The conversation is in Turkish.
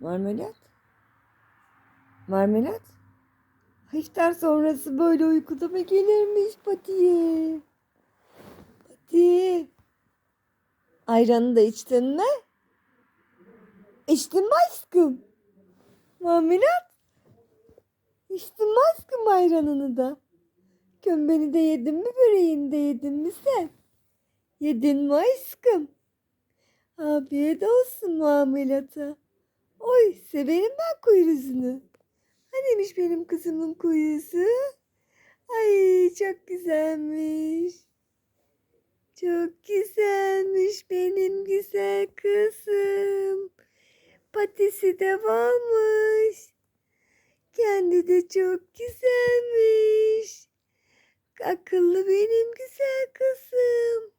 Marmelat? Marmelat? İftar sonrası böyle uykuda mı gelirmiş Pati'ye? Pati. Ayranı da içtin mi? İçtin mi aşkım? Marmelat? İçtin mi aşkım ayranını da? Kömbeni de yedin mi böreğini de yedin mi sen? Yedin mi aşkım? Afiyet olsun marmelata. Oy severim ben kuyruğunu. Hanimiş benim kızımın kuyruğu? Ay çok güzelmiş. Çok güzelmiş benim güzel kızım. Patisi de varmış. Kendi de çok güzelmiş. Akıllı benim güzel kızım.